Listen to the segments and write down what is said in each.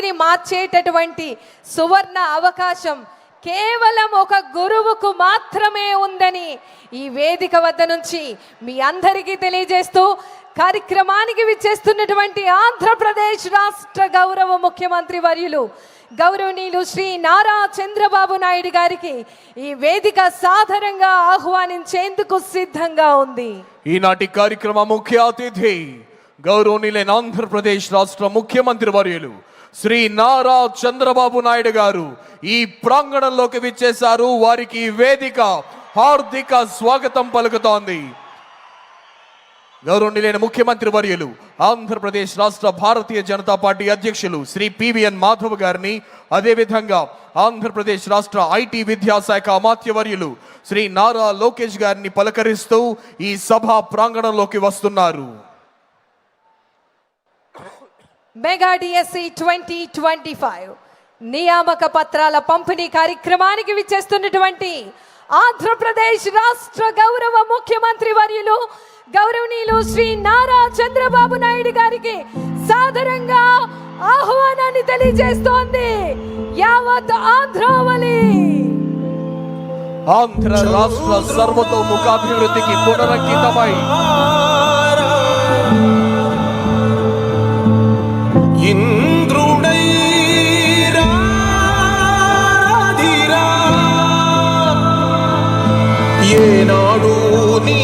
మందిని మార్చేటటువంటి సువర్ణ అవకాశం కేవలం ఒక గురువుకు మాత్రమే ఉందని ఈ వేదిక వద్ద నుంచి మీ అందరికీ తెలియజేస్తూ కార్యక్రమానికి విచ్చేస్తున్నటువంటి ఆంధ్రప్రదేశ్ రాష్ట్ర గౌరవ ముఖ్యమంత్రి వర్యులు గౌరవనీయులు శ్రీ నారా చంద్రబాబు నాయుడు గారికి ఈ వేదిక సాధారణంగా ఆహ్వానించేందుకు సిద్ధంగా ఉంది. ఈనాటి కార్యక్రమ ముఖ్య అతిథి గౌరవనీయులైన ఆంధ్రప్రదేశ్ రాష్ట్ర ముఖ్యమంత్రి వర్యులు శ్రీ నారా చంద్రబాబు నాయుడు గారు ఈ ప్రాంగణంలోకి విచ్చేశారు. వారికి వేదిక హార్దిక స్వాగతం పలుకుతోంది. గౌరవనీయులైన ముఖ్యమంత్రి వర్యులు ఆంధ్రప్రదేశ్ రాష్ట్ర భారతీయ జనతా పార్టీ అధ్యక్షులు శ్రీ పివిఎన్ మాధవ్ గారిని అదేవిధంగా ఆంధ్రప్రదేశ్ రాష్ట్ర ఐటీ విద్యాశాఖ అమాత్యవర్యులు శ్రీ నారా లోకేష్ గారిని పలకరిస్తూ ఈ సభ ప్రాంగణంలోకి వస్తున్నారు. Mega DSC twenty twenty five నియామక పత్రాల పంపిణీ కార్యక్రమానికి విచ్చేస్తున్నటువంటి ఆంధ్రప్రదేశ్ రాష్ట్ర గౌరవ ముఖ్యమంత్రి వర్యులు గౌరవనీయులు శ్రీ నారా చంద్రబాబు నాయుడు గారికి సాధారణంగా ఆహ్వానాన్ని తెలియజేస్తోంది. యావత్ ఆంధ్రావళి. ఆంధ్ర రాష్ట్ర సర్వతోముఖాభివృద్ధికి పునరంకితమై.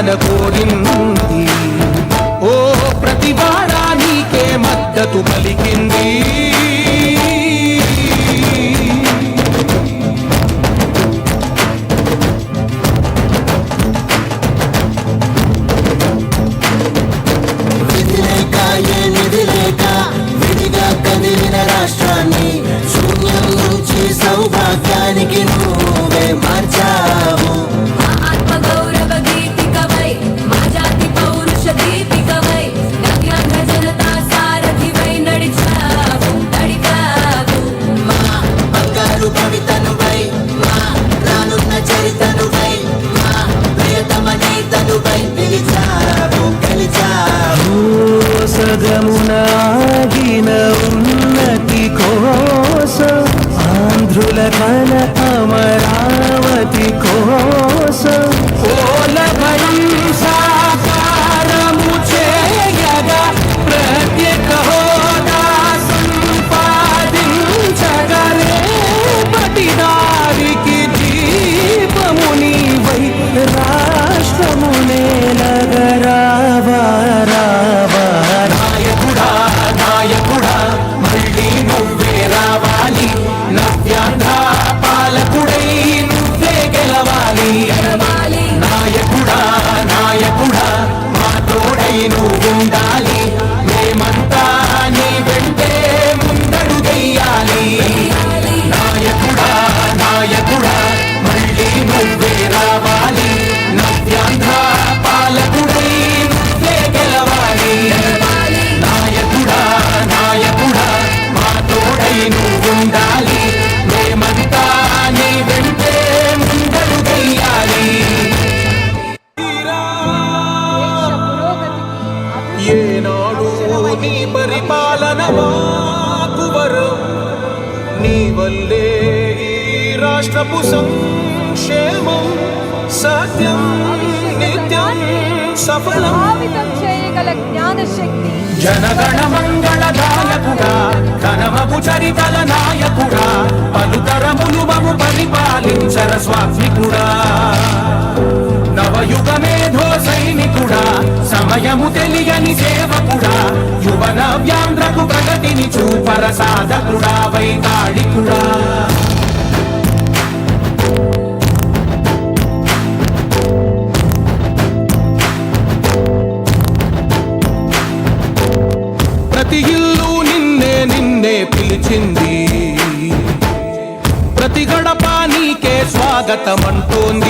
పరిపాలన ஆயினும் నీ వల్లే ఈ రాష్ట్రపు సంక్షేమం సత్యం నిత్యం సఫలం. చేయగల జ్ఞాన శక్తి జనగణ మంగళ గాయకుడా ధనమపు చరితల నాయకుడా పలుతరములు మము పరిపాలించర స్వాత్మికుడా. నవయుగ మేధో సైనికుడా సమయము తెలియని సేవకుడా యువన వ్యాంధ్రకు ప్రగతిని చూపర సాధకుడా వైతాడు భారతమంటోంది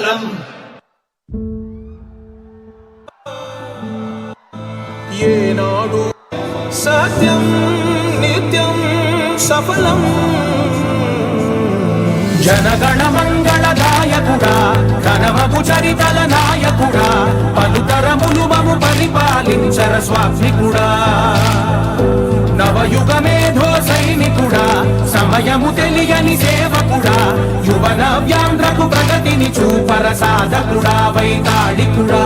మంగళం ఏనాడు సత్యం నిత్యం సఫలం. జనగణ మంగళదాయకుడా కనవపు చరితల నాయకుడా పలుతరములు మము పరిపాలించర స్వామి కూడా నవయుగమే ప్రగతిని కూడా సమయము తెలియని సేవ కూడా యువ నవ్యాంధ్రకు ప్రగతిని చూపర సాధకుడా వైతాళికుడా.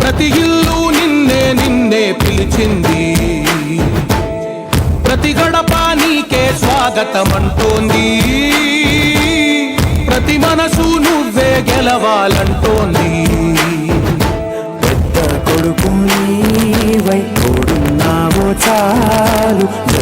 ప్రతి ఇల్లు నిన్నే నిన్నే పిలిచింది. ప్రతి గడప నీకే స్వాగతమంటూ గెలవాలంటోంది. పెద్ద కొడుకు నీవై కొడున్నావో చాలు.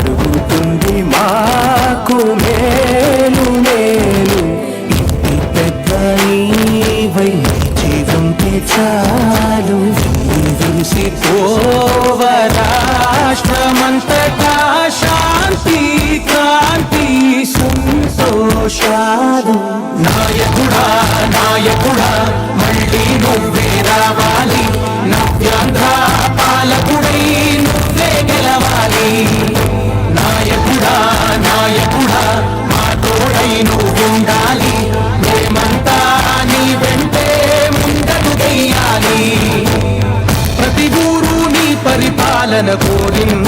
لنكونن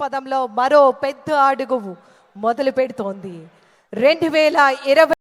పదంలో మరో పెద్ద అడుగు మొదలు పెడుతోంది. రెండు వేల ఇరవై